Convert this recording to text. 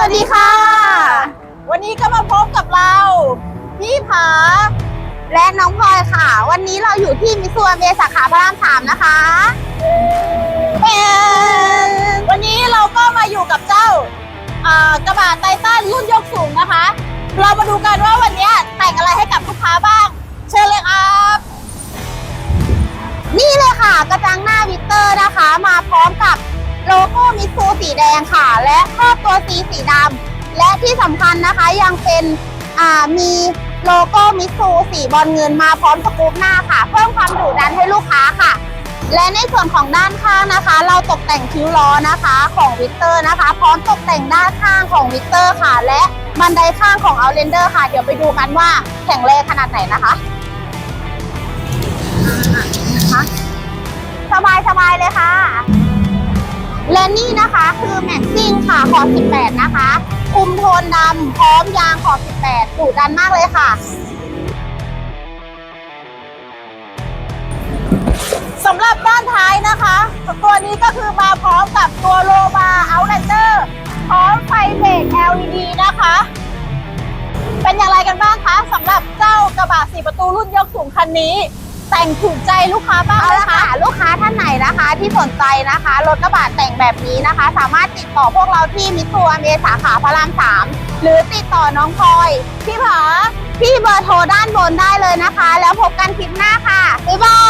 วัสดีค่ะ วันนี้ก็มาพบกับเรา พี่ผาและน้องพลอยค่ะ วันนี้เราอยู่ที่มิสซัวเมสาขาพระรามสามนะคะวันนี้เราก็มาอยู่กับเจ้ากระบะไททันรุ่นยกสูงนะคะ เรามาดูกันว่าวันนี้แต่งอะไรให้กับลูกค้าบ้าง เชิญเลยครับ นี่เลยค่ะ กระจังหน้าวิเตอร์นะคะ มาพร้อมกับ โลโก้มิซูสีแดงค่ะ และครอบตัวสีสีดำและที่สำคัญนะคะยังเป็นมีโลโก้มิซูสีบอลเงินมาพร้อมสกู๊ปหน้าค่ะ เพิ่มความดุดันให้ลูกค้าค่ะ และในส่วนของด้านข้างนะคะ เราตกแต่งคิ้วล้อนะคะของวิกเตอร์นะคะ พร้อมตกแต่งด้านข้างของวิกเตอร์ค่ะ และบันไดข้างของเอาเลนเดอร์ค่ะ เดี๋ยวไปดูกันว่าแข็งแรงขนาดไหนนะคะสบายสบายเลยค่ะ และนี่นะคะคือแม็กซิ่งค่ะขอบ 18 นะคะ คุมโทนดำพร้อมยางขอบ 18ดุดันมากเลยค่ะสำหรับด้านท้ายนะคะ ตัวนี้ก็คือมาพร้อมกับตัวโลมาเอาแลนเดอร์พร้อมไฟเบรก LED นะคะ เป็นอย่างไรกันบ้างคะสำหรับเจ้ากระบะสี่ประตูรุ่นยกสูงคันนี้ แต่งถูกใจลูกค้าบ้างไหมคะ ที่สนใจนะคะ รถกระบะแต่งแบบนี้นะคะ สามารถติดต่อพวกเราที่มิตซูอเมสาขาพระรามสามหรือติดต่อน้องพลอย พี่เผอที่เบอร์โทรด้านบนได้เลยนะคะ แล้วพบกันคลิปหน้าค่ะ บ๊ายบาย